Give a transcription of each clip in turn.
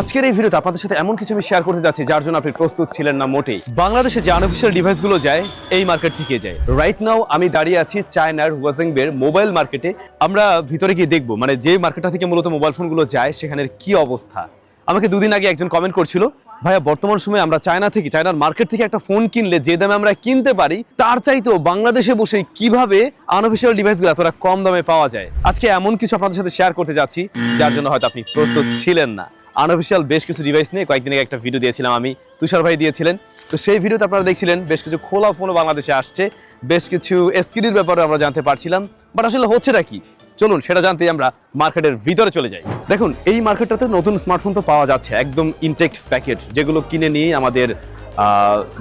আজকের এই ভিডিওতে আপনাদের সাথে এমন কিছু আমি শেয়ার করতে যাচ্ছি, যার জন্য আপনি প্রস্তুত ছিলেন না মোটেই। বাংলাদেশে যে আনঅফিসিয়াল ডিভাইসগুলো যায়, এই মার্কেট থেকে যায়। রাইট নাও আমি দাঁড়িয়ে আছি চায়নার ওয়াজিংবের মোবাইল মার্কেটে আমরা ভিতরে গিয়ে দেখব মানে যে মার্কেটটা থেকে মূলত মোবাইল ফোনগুলো যায়, সেখানের কি অবস্থা। আমাকে দুদিন আগে একজন কমেন্ট করছিল, ভাইয়া, বর্তমান সময়ে আমরা চায়না থেকে চায়নার মার্কেট থেকে একটা ফোন কিনলে, যে দামে আমরা কিনতে পারি, তার চাইতেও বাংলাদেশে বসে কীভাবে আনঅফিসিয়াল ডিভাইসগুলো এতটা কম দামে পাওয়া যায়? আজকে এমন কিছু আপনাদের সাথে শেয়ার করতে যাচ্ছি, যার জন্য হয়তো আপনি প্রস্তুত ছিলেন না। আনঅফিসিয়াল বেশ কিছু ডিভাইস নিয়ে কয়েকদিন আগে একটা ভিডিও দিয়েছিলাম আমি, তুষার ভাই দিয়েছিলেন। তো সেই ভিডিওতে আপনারা দেখছিলেন বেশ কিছু খোলা ফোনও বাংলাদেশে আসছে, বেশ কিছু এসকিডির ব্যাপারে আমরা জানতে পারছিলাম। বাট আসলে হচ্ছেটা কি? চলুন সেটা জানতে আমরা মার্কেটের ভিতরে চলে যাই। দেখুন, এই মার্কেটটাতে নতুন স্মার্টফোন তো পাওয়া যাচ্ছে, একদম ইনটেক্ট প্যাকেট যেগুলো কিনে নিয়ে আমাদের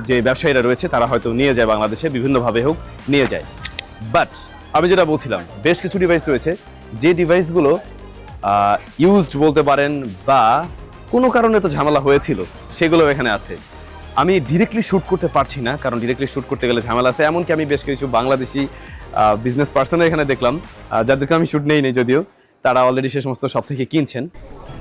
যে ব্যবসায়ীরা রয়েছে, তারা হয়তো নিয়ে যায় বাংলাদেশে, বিভিন্নভাবে হোক, নিয়ে যায়। বাট আমি যেটা বলছিলাম, বেশ কিছু ডিভাইস রয়েছে, যে ডিভাইসগুলো ইউজড বলতে পারেন বা কোনো কারণে তো ঝামেলা হয়েছিল সেগুলো এখানে আছে। আমি ডিরেক্টলি শ্যুট করতে পারছি না, কারণ ডিরেক্টলি শ্যুট করতে গেলে ঝামেলা আছে। এমনকি আমি বেশ কিছু বাংলাদেশি বিজনেস পার্সনের এখানে দেখলাম যাদেরকে আমি শ্যুট নেই নেই যদিও, তারা অলরেডি সে সমস্ত সব থেকে কিনছেন।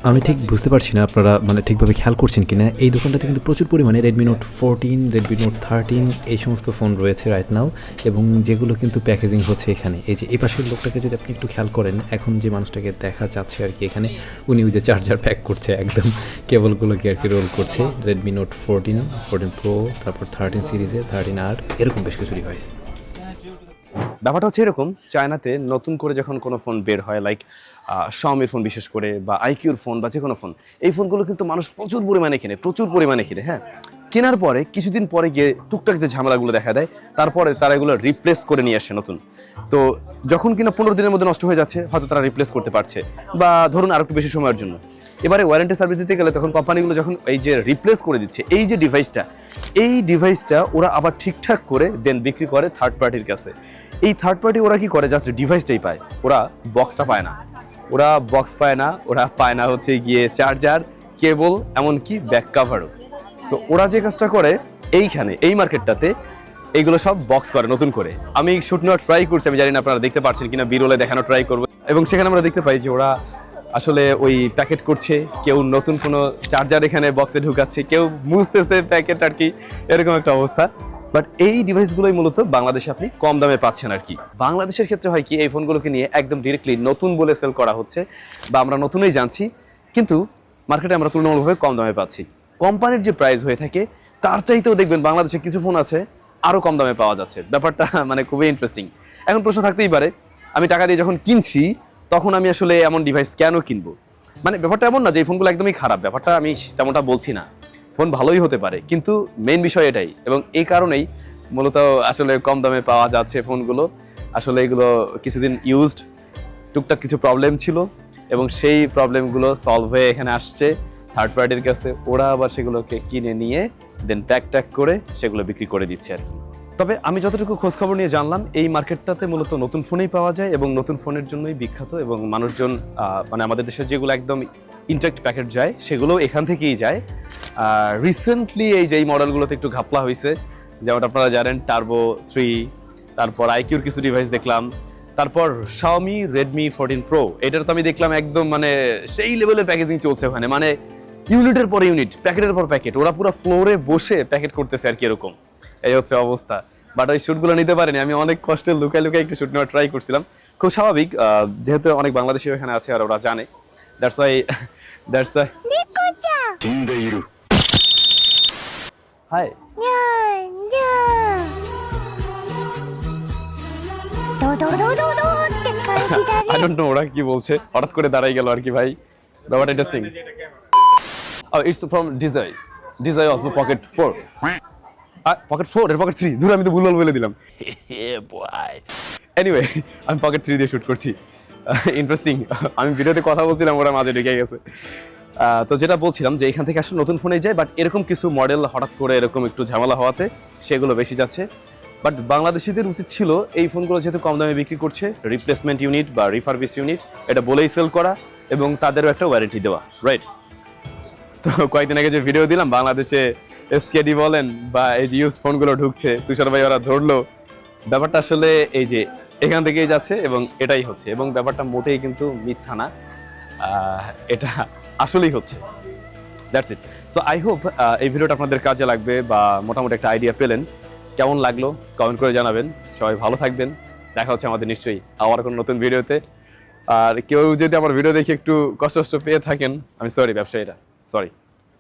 আমি ঠিক বুঝতে পারছি না আপনারা মানে ঠিকভাবে খেয়াল করছেন কিনা। এই দোকানটাতে কিন্তু প্রচুর পরিমাণে Redmi Note fourteen Redmi Note thirteen এই সমস্ত ফোন রয়েছে রাইট নাও এবং যেগুলো কিন্তু প্যাকেজিং হচ্ছে এখানে। এই যে এই পাশের লোকটাকে যদি আপনি একটু খেয়াল করেন, এখন যে মানুষটাকে দেখা যাচ্ছে আর কি এখানে, উনি ওই যে চার্জার প্যাক করছে একদম কেবলগুলোকে আর কি রোল করছে। Redmi Note fourteen fourteen pro তারপর থার্টিন সিরিজে থার্টিন আর এরকম বেশ কিছু ডিভাইস ব্যাপারটা হচ্ছে এরকম, চায়নাতে নতুন করে যখন কোনো ফোন বের হয় লাইক শাওমির ফোন বিশেষ করে বা আইকিউর ফোন বা যে কোনো ফোন এই ফোনগুলো কিন্তু মানুষ প্রচুর পরিমাণে কিনে, প্রচুর পরিমাণে কিনে হ্যাঁ? কেনার পরে কিছুদিন পরে গিয়ে টুকটাক যে ঝামেলাগুলো দেখা দেয়, তারপরে তারা এগুলো রিপ্লেস করে নিয়ে আসে নতুন। তো যখন কিনা পনেরো দিনের মধ্যে নষ্ট হয়ে যাচ্ছে, হয়তো তারা রিপ্লেস করতে পারছে। বা ধরুন আর একটু বেশি সময়ের জন্য। এবারে ওয়ারেন্টি সার্ভিস দিতে গেলে তখন কোম্পানিগুলো যখন এই যে রিপ্লেস করে দিচ্ছে, এই যে ডিভাইসটা এই ডিভাইসটা ওরা আবার ঠিকঠাক করে দেন বিক্রি করে থার্ড পার্টির কাছে। এই থার্ড পার্টি ওরা কি করে? জাস্ট ডিভাইসটাই পায়। ওরা বক্সটা পায় না। ওরা বক্স পায় না, ওরা পায় না হচ্ছে গিয়ে চার্জার কেবল এমনকি ব্যাক কাভারও তো ওরা যে কাজটা করে, এইখানে, এই মার্কেটটাতে, এইগুলো সব বক্স করে নতুন করে। আমি শুট ট্রাই করছি, আমি জানি না আপনারা দেখতে পাচ্ছেন কিনা বিরলে দেখানো ট্রাই করব। এবং সেখানে আমরা দেখতে পাই যে ওরা আসলে ওই প্যাকেট করছে, কেউ নতুন কোনো চার্জার এখানে বক্সে ঢুকাচ্ছে, কেউ মুছতেছে প্যাকেট আর কি, এরকম একটা অবস্থা। বাট এই ডিভাইসগুলোই মূলত বাংলাদেশে আপনি কম দামে পাচ্ছেন আর কি। বাংলাদেশের ক্ষেত্রে হয় কি, এই ফোনগুলোকে নিয়ে একদম ডিরেক্টলি নতুন বলে সেল করা হচ্ছে, বা আমরা নতুনই জানছি, কিন্তু মার্কেটে আমরা তুলনামূলকভাবে কম দামে পাচ্ছি। কোম্পানির যে প্রাইস হয়ে থাকে, তার চাইতেও দেখবেন বাংলাদেশে কিছু ফোন আছে আরও কম দামে পাওয়া যাচ্ছে। ব্যাপারটা মানে খুবই ইন্টারেস্টিং এখন প্রশ্ন থাকতেই পারে, আমি টাকা দিয়ে যখন কিনছি, তখন আমি আসলে এমন ডিভাইস কেন কিনবো? মানে ব্যাপারটা এমন না যে এই ফোনগুলো একদমই খারাপ, ব্যাপারটা আমি তেমনটা বলছি না। ফোন ভালোই হতে পারে, কিন্তু মেন বিষয় এটাই। এবং এই কারণেই মূলত আসলে কম দামে পাওয়া যাচ্ছে ফোনগুলো আসলে এগুলো কিছুদিন ইউজড টুকটাক কিছু প্রবলেম ছিল, এবং সেই প্রবলেমগুলো সলভ হয়ে এখানে আসছে। থার্ড পার্টির কাছে ওরা আবার সেগুলোকে কিনে নিয়ে দেন প্যাক ট্যাক করে সেগুলো বিক্রি করে দিচ্ছে আর কি। তবে আমি যতটুকু খোঁজখবর নিয়ে জানলাম, এই মার্কেটটাতে মূলত নতুন ফোনেই পাওয়া যায় এবং নতুন ফোনের জন্যই বিখ্যাত এবং মানুষজন মানে আমাদের দেশে যেগুলো একদম ইনটেক্ট প্যাকেট যায় সেগুলো এখান থেকেই যায়। রিসেন্টলি এই যে এই মডেলগুলোতে একটু ঘাপলা হয়েছে যেমন আপনারা জানেন টার্বো থ্রি তারপর আইকিউর কিছু ডিভাইস দেখলাম, তারপর শাওমি রেডমি ফোরটিন প্রো এটার তো আমি দেখলাম একদম মানে সেই লেভেলের প্যাকেজিং চলছে ওখানে। মানে ইউনিটের পর ইউনিট প্যাকেটের পর প্যাকেট। ওরা পুরো ফ্লোরে বসে প্যাকেট করতেছে আর কি এরকম। এই হচ্ছে অবস্থা। বাট ওই শ্যুটগুলো নিতে পারেনি। আমি অনেক কষ্টে লুকায় লুকায় একটু শ্যুট নেওয়ার ট্রাই করছিলাম। খুব স্বাভাবিক যেহেতু অনেক বাংলাদেশি এখানে আছে আর ওরা জানে। That's why that's why hi I don't know ওরা কি বলছে। হঠাৎ করে দাঁড়াই গেল আর কি ভাই। ব্যাপারটা interesting it's from DJI DJI Osmo Pocket four Pocket four এর পকেট থ্রি ধরে আমি তো ভুলভাল বলে দিলাম। এনিওয়ে আমি পকেট থ্রি দিয়ে শুট করছি। ইন্টারেস্টিং আমি ভিডিওতে কথা বলছিলাম ওরা মাঝে ঢুকে গেছে। তো যেটা বলছিলাম যে এখান থেকে আসলে নতুন ফোনে যায় বাট এরকম কিছু মডেল হঠাৎ করে এরকম একটু ঝামেলা হওয়াতে সেগুলো বেশি যাচ্ছে। বাট বাংলাদেশিদের উচিত ছিল এই ফোনগুলো যেহেতু কম দামে বিক্রি করছে রিপ্লেসমেন্ট ইউনিট বা রিফারবিস ইউনিট এটা বলেই সেল করা এবং তাদেরও একটা ওয়ারেন্টি দেওয়া রাইট তো কয়েকদিন আগে যে ভিডিও দিলাম, বাংলাদেশে এসকেডি বলেন বা এই যে ইউজ ফোনগুলো ঢুকছে, তুষার ভাই ওরা ধরলো। ব্যাপারটা আসলে এই যে এখান থেকেই যাচ্ছে এবং এটাই হচ্ছে এবং ব্যাপারটা মোটেই কিন্তু মিথ্যা না। এটা আসলেই হচ্ছে। That's it so I hope এই ভিডিওটা আপনাদের কাজে লাগবে বা মোটামুটি একটা আইডিয়া পেলেন। কেমন লাগল কমেন্ট করে জানাবেন। সবাই ভালো থাকবেন। দেখা হচ্ছে আমাদের নিশ্চয়ই আবার কোনো নতুন ভিডিওতে আর কেউ যদি আমার ভিডিও দেখে একটু কষ্ট কষ্ট পেয়ে থাকেন, আমি সরি ব্যবসায়ীরা। সরি